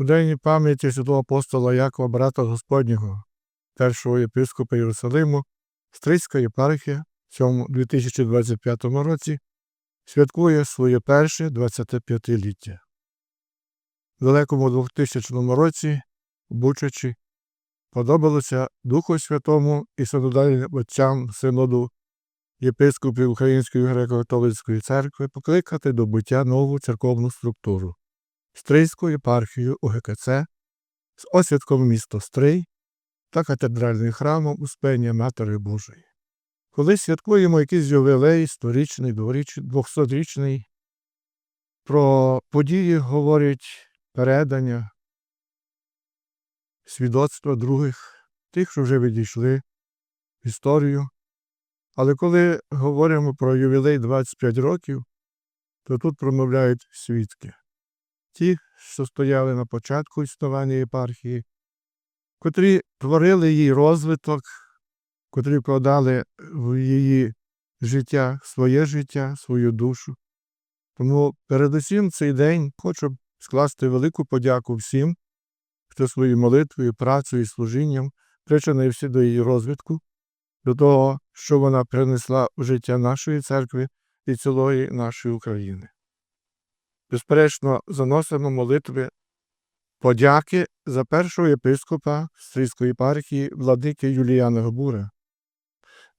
У день пам'яті святого апостола Якова, брата Господнього, першого єпископа Єрусалиму, Стрийська єпархія в цьому 2025 році святкує своє перше 25-ліття. В далекому 2000 році, в Бучачі, подобалося Духу Святому і синодальним отцям синоду єпископів Української греко-католицької церкви покликати до буття нову церковну структуру Стрийську єпархію УГКЦ з освятком міста Стрий та катедральним храмом Успення Матері Божої. Коли святкуємо якийсь ювілей, сторічний, двохсотрічний, про події говорять передання, свідоцтва других, тих, що вже відійшли в історію. Але коли говоримо про ювілей 25 років, то тут промовляють свідки. Ті, що стояли на початку існування єпархії, котрі творили її розвиток, котрі вкладали в її життя, своє життя, свою душу. Тому передусім цей день хочу скласти велику подяку всім, хто своєю молитвою, працею і служінням причинився до її розвитку, до того, що вона принесла в життя нашої церкви і цілої нашої України. Безперечно, заносимо молитви подяки за першого єпископа Стрийської єпархії владики Юліяна Габура.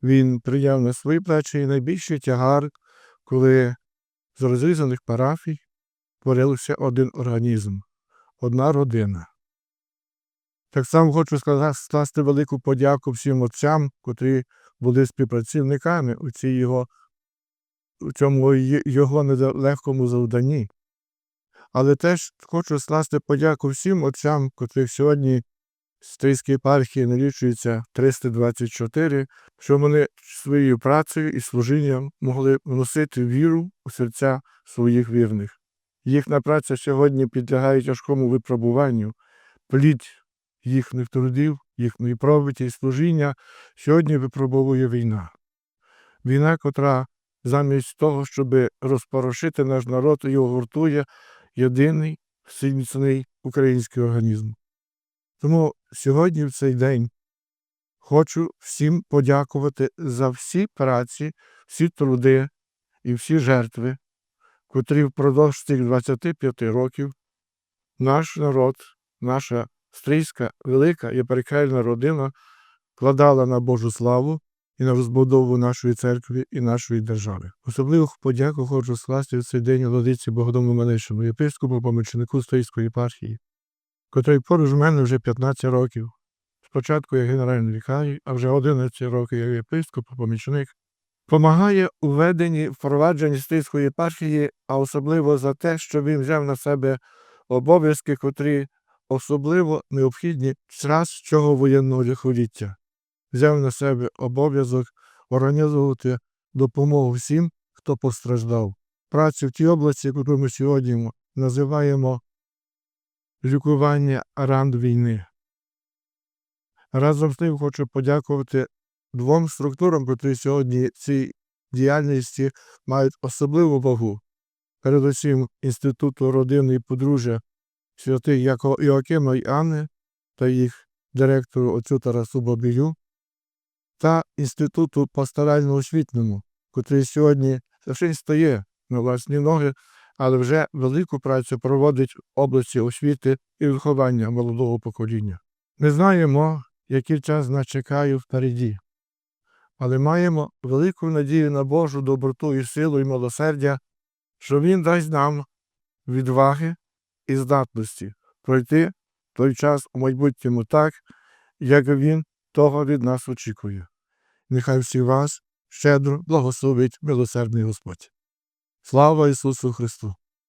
Він прийняв на свої плечі найбільший тягар, коли з розрізаних парафій творився один організм, одна родина. Так само хочу скласти велику подяку всім отцям, котрі були співпрацівниками у цій його, у цьому його нелегкому завданні. Але теж хочу скласти подяку всім отцям, котрих сьогодні в Стрийській єпархії налічується 324, що вони своєю працею і служінням могли вносити віру у серця своїх вірних. Їхня праця сьогодні підлягає тяжкому випробуванню, плід їхніх трудів, їхньої пробиті і служіння сьогодні випробовує війна. Війна, котра замість того, щоб розпорошити наш народ, його гуртує єдиний сильний український організм. Тому сьогодні, в цей день, хочу всім подякувати за всі праці, всі труди і всі жертви, котрі впродовж цих 25 років наш народ, наша стрійська велика і єпархіальна родина вкладала на Божу славу і на розбудову нашої церкви і нашої держави. Особливу подяку хочу скласти в цей день владиці Богодому Манишину, єпископу помічнику Стрийської єпархії, котрий поруч мене вже 15 років. Спочатку як генеральний вікарій, а вже 11 років як єпископ, помічник, Помагає у веденні впровадженні Стрийської єпархії, а особливо за те, що він взяв на себе обов'язки, котрі особливо необхідні час цього воєнного лихоліття. Взяв на себе обов'язок організовувати допомогу всім, хто постраждав. Працю в тій області, яку ми сьогодні називаємо лікування ран війни. Разом з тим хочу подякувати двом структурам, які сьогодні цій діяльності мають особливу вагу. Передусім Інституту родини і подружжя святих Іоакима і Анни та їх директору отцю Тарасу Бабію та Інституту пасторально освітному, котрий сьогодні лише стає на власні ноги, але вже велику працю проводить в області освіти і виховання молодого покоління. Ми знаємо, який час нас чекає впереді, але маємо велику надію на Божу доброту і силу і милосердя, що Він дасть нам відваги і здатності пройти той час у майбутньому так, як Він того від нас очікує. Нехай всі вас щедро благословить милосердний Господь. Слава Ісусу Христу!